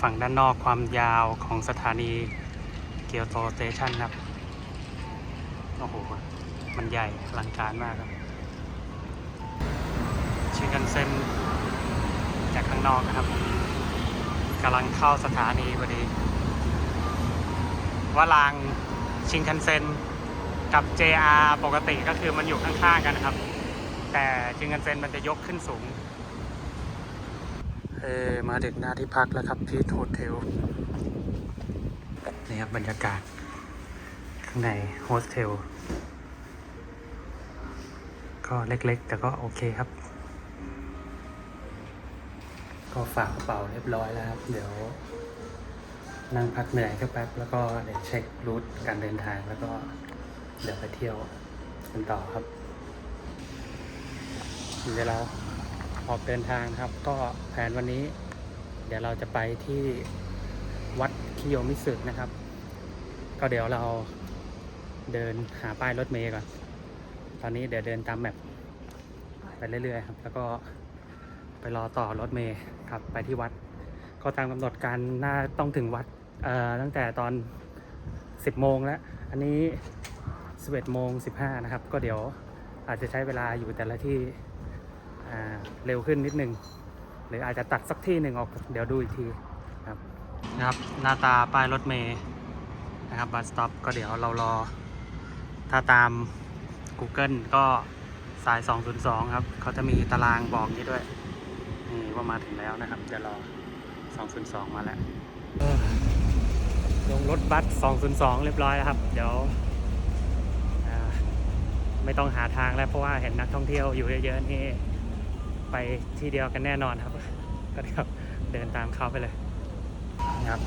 ฝั่งด้านนอกความยาวของสถานีเกียวโตสเตชันครับ โอ้โห มันใหญ่อลังการมากครับ ชิคันเซ็นจากข้างนอกนะครับกำลังเข้าสถานีพอดีว่ารางชินคันเซ็นกับ JR ปกติก็คือมันอยู่ข้างๆกันนะครับ แต่ชินคันเซ็นมันจะยกขึ้นสูง เอมาถึงหน้าที่พักแล้วครับพีทโฮเทลนี่ครับบรรยากาศ ข้างในโฮสเทล ก็เล็กๆ แต่ก็โอเคครับ ก็ฝากกระเป๋าเรียบร้อยแล้วครับ เดี๋ยวนั่งพักเหนื่อยแค่แป๊บ แล้วก็เดี๋ยวเช็ครูทการเดินทางแล้วก็เดี๋ยวไปเที่ยวกันต่อครับเดี๋ยวเรา ออกเดินทางครับ ก็แผนวันนี้ เดี๋ยวเราจะไปที่วัดคิโยมิสึนะครับ ก็เดี๋ยวเราเดินหาป้ายรถเมย์ก่อน ตอนนี้เดี๋ยวเดินตามแมปไปเรื่อยๆครับ แล้วก็ไปรอต่อรถเมย์กลับไปที่วัด ก็ตามกำหนดการน่าต้องถึงวัดเอ่อตั้งแต่ตอน 10 โมงแล้ว อันนี้ 11โมง15 นะครับ ก็เดี๋ยวอาจจะใช้เวลาอยู่แต่ละที่ เร็วขึ้นนิดนึง หรืออาจจะตัดสักที่หนึ่งออกเดี๋ยวดูอีกทีครับนะครับหน้าตาป้ายรถเมย์นะครับบัสสต็อปก็เดี๋ยวเรารอ ถ้าตาม Google ก็สาย 202 ครับ เขาจะมีตารางบอกนี้ด้วย นี่ว่ามาถึงแล้วนะครับ เดี๋ยวรอ 202 มาแล้วลงรถบัส 202 เรียบร้อยแล้วครับ เดี๋ยวไม่ต้องหาทางแล้วเพราะว่าเห็นนักท่องเที่ยวอยู่เยอะๆนี่ ไปที่เดียวกันแน่นอนครับ ก็เดี๋ยวเดินตามเขาไปเลยนะครับ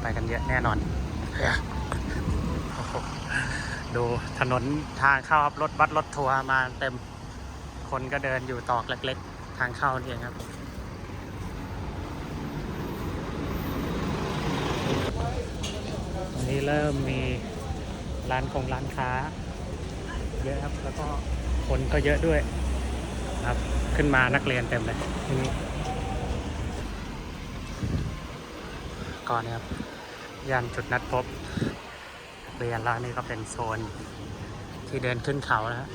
ไปกันเยอะแน่นอนโอ้โหดูถนนทางเข้าครับรถบัสรถทัวร์มาเต็มคนก็เดินอยู่ตอกเล็ก ๆ ทางเข้านี่เองครับตอนนี้เริ่มมีร้านคงร้านค้า เยอะครับ แล้วก็คนก็เยอะด้วยครับขึ้นมานักเรียนเต็มเลยที่นี่ก่อนนะครับย่านจุดนัดพบเรียนร้านนี้ก็เป็นโซนที่เดินขึ้นเขานะฮะ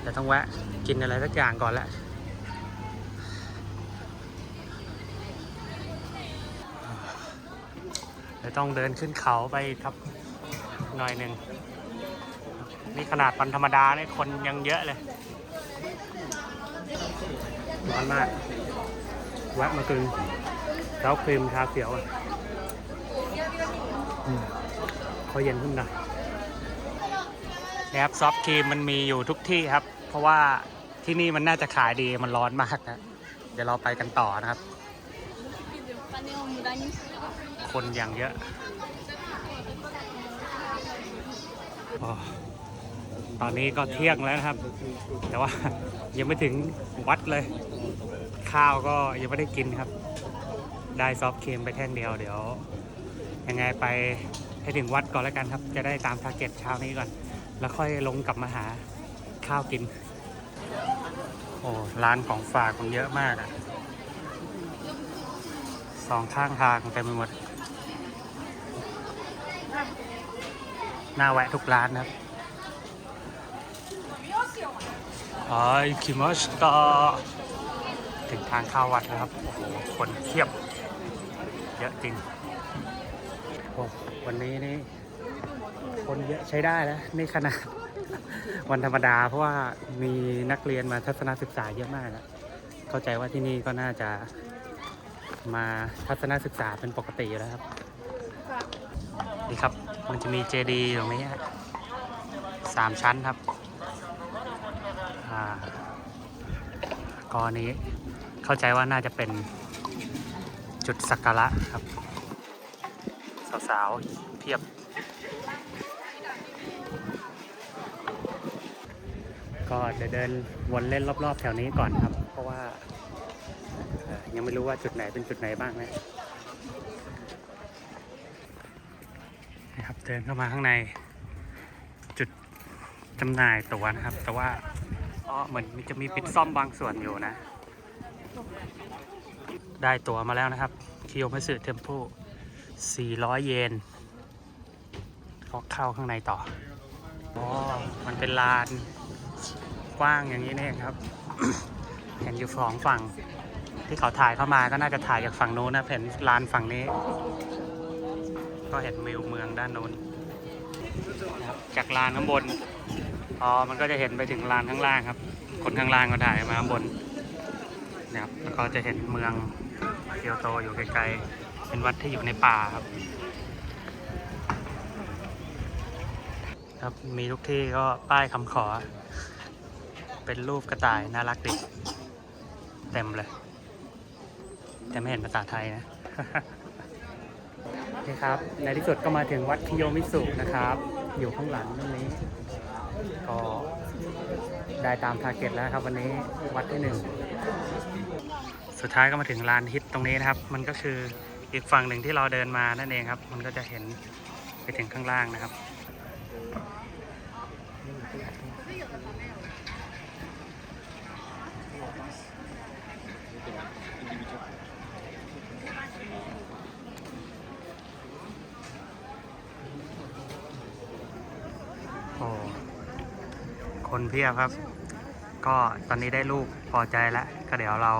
เดี๋ยวต้องแวะกินอะไรสักอย่างก่อนแหละเดี๋ยวต้องเดินขึ้นเขาไปครับหน่อยหนึ่ง นี่ขนาดวันธรรมดาเนี่ยคนยังเยอะเลย ร้อนมากแวะมากินแล้วครีมทาเขียวอะอืมเขาเย็นขึ้นหน่อยนะครับซอฟต์ครีมมันมีอยู่ทุกที่ครับ เพราะว่าที่นี่มันน่าจะขายดีมันร้อนมากนะ เดี๋ยวเราไปกันต่อนะครับ คนอย่างเยอะออ ตอนนี้ก็เที่ยงแล้วนะครับ แต่ว่ายังไม่ถึงวัดเลย ข้าวก็ยังไม่ได้กินครับ ได้ซอฟต์ครีมไปแท่งเดียวเดี๋ยว ยังไงไปให้ถึงวัดก่อนแล้วกันครับ จะได้ตามทาร์เก็ตเช้านี้ก่อน แล้วค่อยลงกลับมาหาข้าวกิน โอ้ร้านของฝากมันเยอะมากอะสองข้างทางเต็มไปหมดน่าแวะทุกร้านนะครับ ไอคิมัสตาถึงทางเข้าวัดแล้วครับ โอ้โห คนเทียบ เยอะจริงโอ้วันนี้นี่ คนเยอะใช้ได้แล้วนี่ขนาด วันธรรมดาเพราะว่ามีนักเรียนมาทัศนศึกษาเยอะมากอะเข้าใจว่าที่นี่ก็น่าจะมาทัศนศึกษาเป็นปกติอยู่แล้วครับนี่ครับ มันจะมีเจดีย์ตรงนี้สามชั้นครับ อ่า กอนี้เข้าใจว่าน่าจะเป็นจุดสักการะครับ สาวๆเพียบ ก็เดี๋ยวเดินวนเล่นรอบๆ แถวนี้ก่อนครับ เพราะว่ายังไม่รู้ว่าจุดไหนเป็นจุดไหนบ้างนะนะครับเดินเข้ามาข้างในจุดจำหน่ายตั๋วนะครับ แต่ว่า อ๋อเหมือนจะมีปิดซ่อมบางส่วนอยู่นะ ได้ตั๋วมาแล้วนะครับ คิโยมิสึเทมเพ400 เยนก็เข้าข้างในต่ออ๋อมันเป็นลานกว้างอย่างนี้นี่ครับ เห็นอยู่สองฝั่ง ที่เขาถ่ายเข้ามาก็น่าจะถ่ายจากฝั่งโน้นนะเห็นลานฝั่งนี้ ก็เห็นวิวเมืองด้านโน้นนะครับจากลานข้างบน อ๋อมันก็จะเห็นไปถึงลานข้างล่างครับ คนข้างล่างก็ถ่ายมาข้างบนนะครับแล้วก็จะเห็นเมืองเกียวโตอยู่ไกลๆเป็นวัดที่อยู่ในป่าครับ ครับมีทุกที่ก็ป้ายคำขอ เป็นรูปกระต่ายน่ารักดิเต็มเลย แต่ไม่เห็นภาษาไทยนะโอเคครับ ในที่สุดก็มาถึงวัดคิโยมิสุนะครับ อยู่ข้างหลังตรงนี้ ก็ได้ตามทาร์เก็ตแล้วครับวันนี้วัดที่หนึ่งสุดท้ายก็มาถึงลานฮิตตรงนี้นะครับ มันก็คืออีกฝั่งหนึ่งที่เราเดินมานั่นเองครับ มันก็จะเห็นไปถึงข้างล่างนะครับ คนเพียบครับ ก็ตอนนี้ได้ลูกพอใจแล้ว ก็เดี๋ยวเรา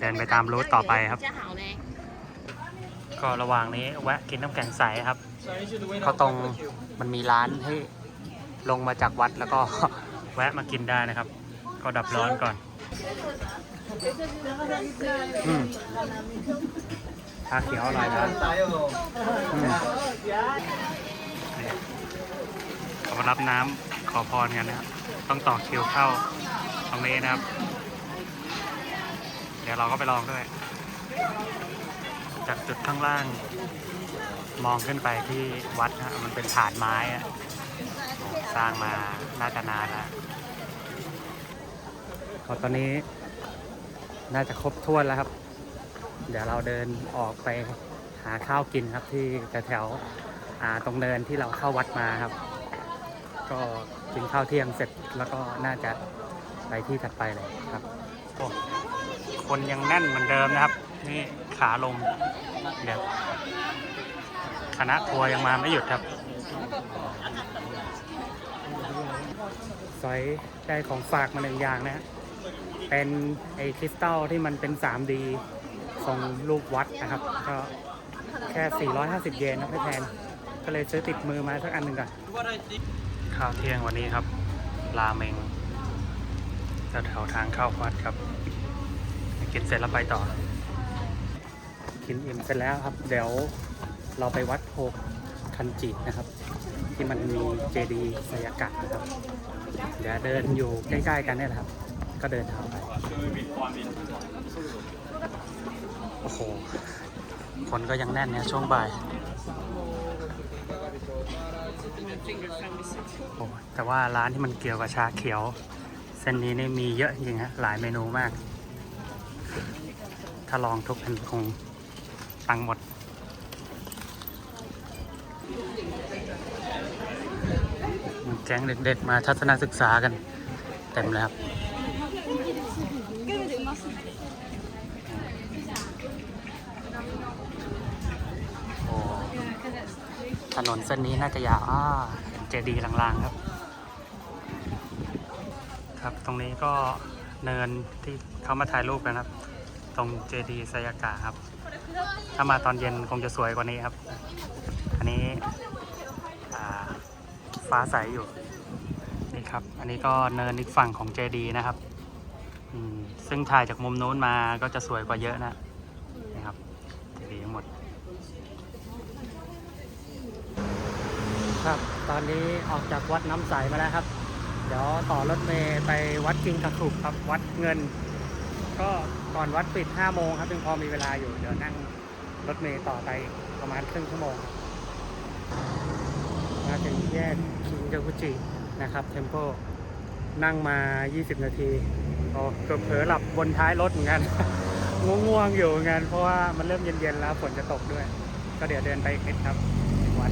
เดินไปตามรูทต่อไปครับ ก็ระหว่างนี้แวะกินน้ำแกงใสครับเขาตรงมันมีร้านที่ลงมาจากวัดแล้วก็ แวะมากินได้นะครับ ก็ดับร้อนก่อนอืมชาเขียวอร่อยนะอืมมารับน้ำ อพรกันนะครับต้องต่อคิวเข้าตรงนี้นะครับ เดี๋ยวเราก็ไปลองด้วย จากจุดข้างล่าง มองขึ้นไปที่วัดนะมันเป็นฐานไม้อะสร้างมาน่าจะนานแล้วตอนนี้น่าจะครบถ้วนแล้วครับ เดี๋ยวเราเดินออกไปหาข้าวกินครับที่แถวๆตรงเนินที่เราเข้าวัดมาครับ ก็ กินข้าวเที่ยงเสร็จแล้วก็น่าจะไปที่ถัดไปเลยครับโอ้คนยังแน่นเหมือนเดิมนะครับ นี่ขาลงเดี๋ยวคณะทัวร์ยังมาไม่หยุดครับสอยได้ของฝากมาหนึ่งอย่างนะฮะเป็นไอ้คริสตัลที่มันเป็น 3D ทรงรูปวัดนะครับ ก็แค่ 450 เยนนะพี่แทน ก็เลยซื้อติดมือมาสักอันหนึ่งก่อน ข้าวเที่ยงวันนี้ครับ ราเมงแถวๆทางเข้าวัดครับ กินเสร็จแล้วไปต่อ กินอิ่มเสร็จแล้วครับ เดี๋ยวเราไปวัดโพคันจินะครับ ที่มันมีเจดีย์ไซยากะนะครับ เดี๋ยวเดินอยู่ใกล้ๆกันนี่แหละครับ ก็เดินเท้าไปโอ้โหคนก็ยังแน่นเนี่ยช่วงบ่าย โอ้แต่ว่าร้านที่มันเกี่ยวกับชาเขียว เส้นนี้นี่มีเยอะจริงฮะหลายเมนูมาก ถ้าลองทุกอันคงตังหมดแก๊งเด็กๆมาทัศนศึกษากัน เต็มเลยครับ โอ้ถนน เส้นนี้น่าจะยาวอ่าเจดีย์ลางๆครับ ครับตรงนี้ก็เนินที่เขามาถ่ายรูปกันครับ ตรงเจดีย์ไซยากะครับ ถ้ามาตอนเย็นคงจะสวยกว่านี้ครับ อันนี้ฟ้าใสอยู่นี่ครับ อันนี้ก็เนินอีกฝั่งของเจดีย์นะครับซึ่งถ่ายจากมุมโน้นมาก็จะสวยกว่าเยอะนะนี่ครับ เจดีย์ทั้งหมด ครับ ตอนนี้ออกจากวัดน้ำใสมาแล้วครับ เดี๋ยวต่อรถเมย์ไปวัดกิงกระขุกครับวัดเงิน ก็ก่อนวัดปิด5โมงครับยังพอมีเวลาอยู่เดี๋ยวนั่งรถเมย์ต่อไปประมาณครึ่งชั่วโมง มาถึงแยกคิงเจากุจินะครับเทมโ e นั่งมา 20 นาทีโอ้เกือบเผลอหลับบนท้ายรถเหมือนกันง่วงๆอยู่เหมือนกันเพราะว่ามันเริ่มเย็นๆแล้วฝนจะตกด้วย ก็เดี๋ยวเดินไปอีกนิดครับวัด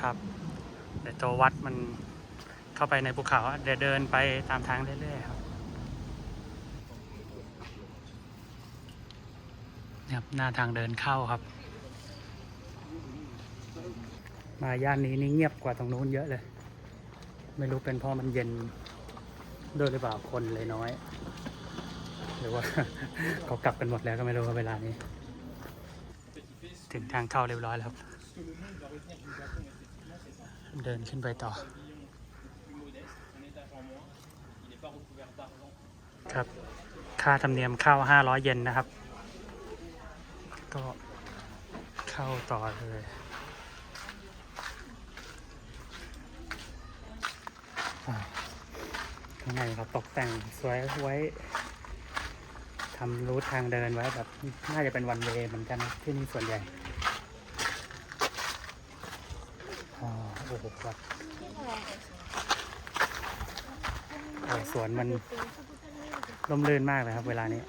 ครับ แต่ตัววัดมันเข้าไปในภูเขาอะเดี๋ยวเดินไปตามทางเรื่อยๆครับเนี่ยครับหน้าทางเดินเข้าครับ มาย่านนี้นี่เงียบกว่าตรงนู้นเยอะเลย ไม่รู้เป็นเพราะมันเย็นด้วยหรือเปล่าคนเลยน้อย หรือว่า เขากลับกันหมดแล้วก็ไม่รู้ว่าเวลานี้ ถึงทางเข้าเรียบร้อยแล้วครับ เดินขึ้นไปต่อ ครับ ค่าธรรมเนียมเข้า 500 เยนนะครับ ก็เข้าต่อเลยข้างในเขาตกแต่งสวยไว้ทำรูททางเดินไว้แบบ น่าจะเป็นวันเวย์เหมือนกันที่นี่ส่วนใหญ่อ๋อโอ้โหแบบสวนมันร่มรื่นมากเลยครับเวลานี้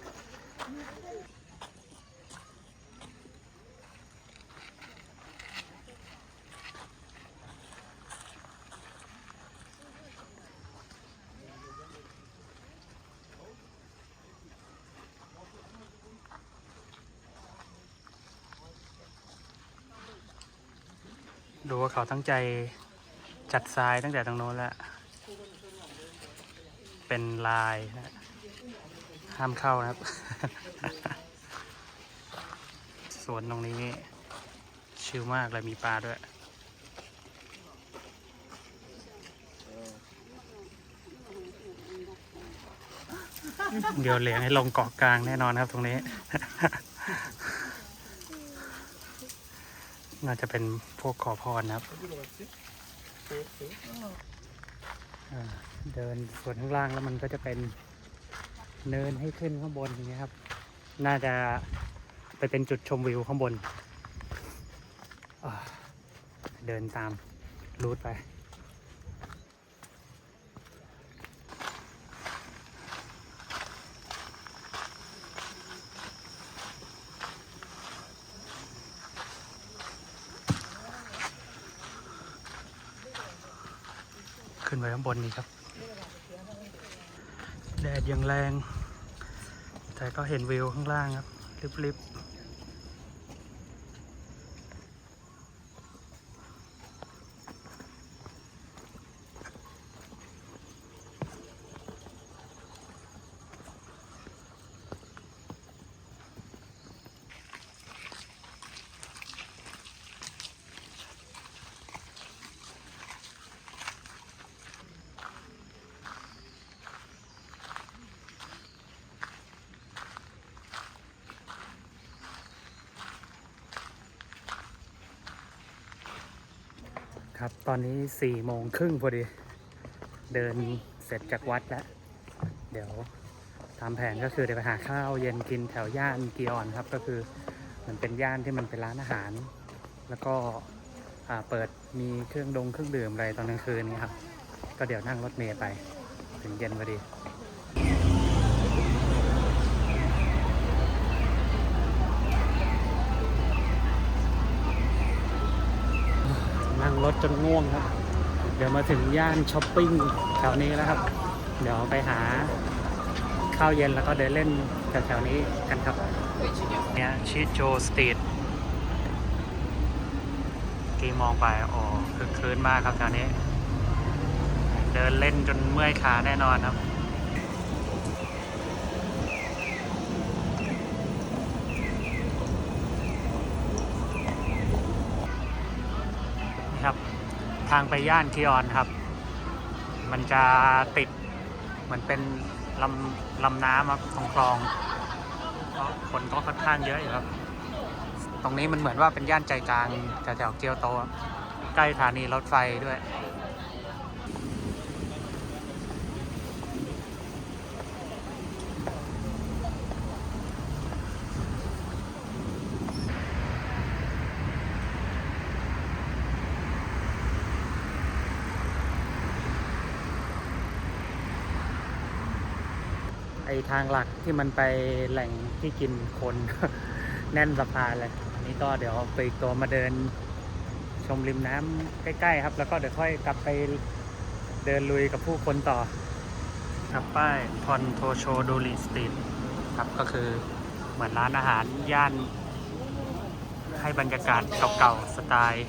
ดูว่าเขาตั้งใจ จัดทรายตั้งแต่ตรงโน้นแล้ว เป็นลายนะห้ามเข้านะครับ สวนตรงนี้ ชิลมากเลยมีปลาด้วยเดี๋ยวเหลียงให้ลงเกาะกลางแน่นอนครับตรงนี้ น่าจะเป็นพวกขอพรนะครับ เดินส่วนข้างล่างแล้วมันก็จะเป็นเนินให้ขึ้นข้างบนอย่างเงี้ยครับ น่าจะไปเป็นจุดชมวิวข้างบน เดินตามรูทไป ไปข้างบนนี้ครับ แดดยังแรง แต่ก็เห็นวิวข้างล่างครับริบๆ ครับ ตอนนี้สี่โมงครึ่งพอดี เดินเสร็จจากวัดแล้ว เดี๋ยวทำแผนก็คือเดี๋ยวไปหาข้าวเย็นกินแถวย่านกีออนครับ ก็คือมันเป็นย่านที่มันเป็นร้านอาหาร แล้วก็เปิดมีเครื่องดงเครื่องดื่มอะไรตอนกลางคืนนี้ครับ ก็เดี๋ยวนั่งรถเมล์ไป ถึงเย็นพอดี รถจนง่วงครับ เดี๋ยวมาถึงย่านช้อปปิ้งแถวนี้แล้วครับ เดี๋ยวไปหาข้าวเย็นแล้วก็เดินเล่นแถวๆนี้กันครับ เนี่ยชิโจสตรีทกีมองไปโอ้คือคืนมากครับแถวนี้ เดินเล่นจนเมื่อยขาแน่นอนครับ นี่ครับ ทางไปย่านคีออนครับ มันจะติดเหมือนเป็นลำลำน้ำครับของคลองก็คนก็ค่อนข้างเยอะอยู่ครับ ตรงนี้มันเหมือนว่าเป็นย่านใจกลางแถวๆเกียวโต ใกล้สถานีรถไฟด้วย ทางหลักที่มันไปแหล่งที่กินคนแน่นสะพานเลยอันนี้ก็เดี๋ยวไปตัวมาเดินชมริมน้ำใกล้ ๆ ครับ แล้วก็เดี๋ยวค่อยกลับไปเดินลุยกับผู้คนต่อ ครับป้ายทอนโทโชดูรีสตรีทครับก็คือเหมือนร้านอาหารย่าน ให้บรรยากาศเก่าๆสไตล์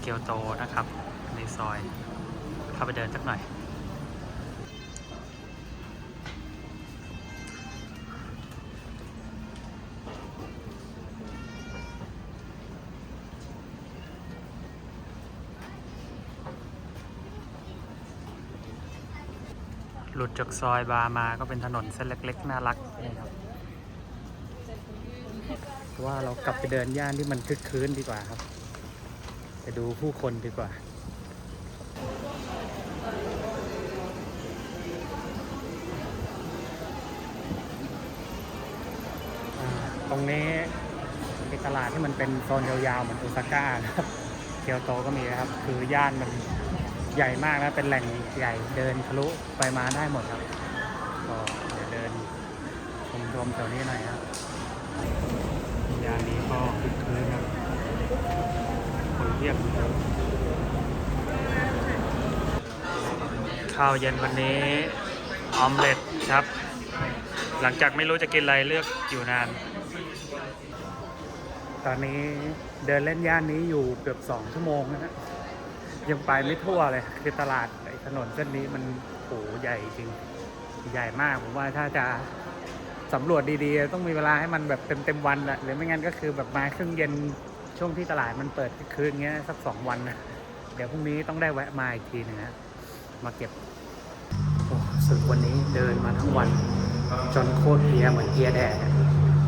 เกียวโตนะครับ ในซอยเข้าไปเดินสักหน่อย หลุดจากซอยบามาก็เป็นถนนเส้นเล็ก ๆ น่ารักนี่ครับว่าเรากลับไปเดินย่านที่มันคึกคืนดีกว่าครับ ไปดูผู้คนดีกว่า ตรงนี้มีตลาดที่มันเป็นโซนยาวๆเหมือนโอซาก้านะครับ เกียวโตก็มีนะครับ คือย่านมัน ใหญ่มากนะ เป็นแหล่งใหญ่เดินทะลุไปมาได้หมดครับก็เดี๋ยวเดินชมชมแถวนี้หน่อยครับย่านนี้ก็คึกคืนครับคนเพียบข้าวเย็นวันนี้ออมเล็ตครับ หลังจากไม่รู้จะกินอะไรเลือกอยู่นาน ตอนนี้เดินเล่นย่านนี้อยู่เกือบสองชั่วโมงนะฮะ ยังไปไม่ทั่วเลย คือตลาดถนนเส้นนี้มันโหใหญ่จริง ใหญ่มากผมว่าถ้าจะสำรวจดีๆ ต้องมีเวลาให้มันแบบเต็มๆวันแหละหรือไม่งั้นก็คือแบบมาครึ่งเย็นช่วงที่ตลาดมันเปิดคืนเงี้ยสักสองวันนะเดี๋ยวพรุ่งนี้ต้องได้แวะมาอีกทีหนึงนะมาเก็บโอ้สึกวันนี้เดินมาทั้งวัน จนโคตรเพลียเหมือนเพลียแดด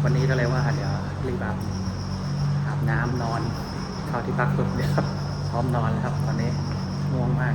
วันนี้ก็เลยว่าเดี๋ยวรีบอาบน้ำนอนเข้าที่พักปุ๊บเดี๋ยวครับ พร้อมนอนแล้วครับ ตอนนี้ง่วงมาก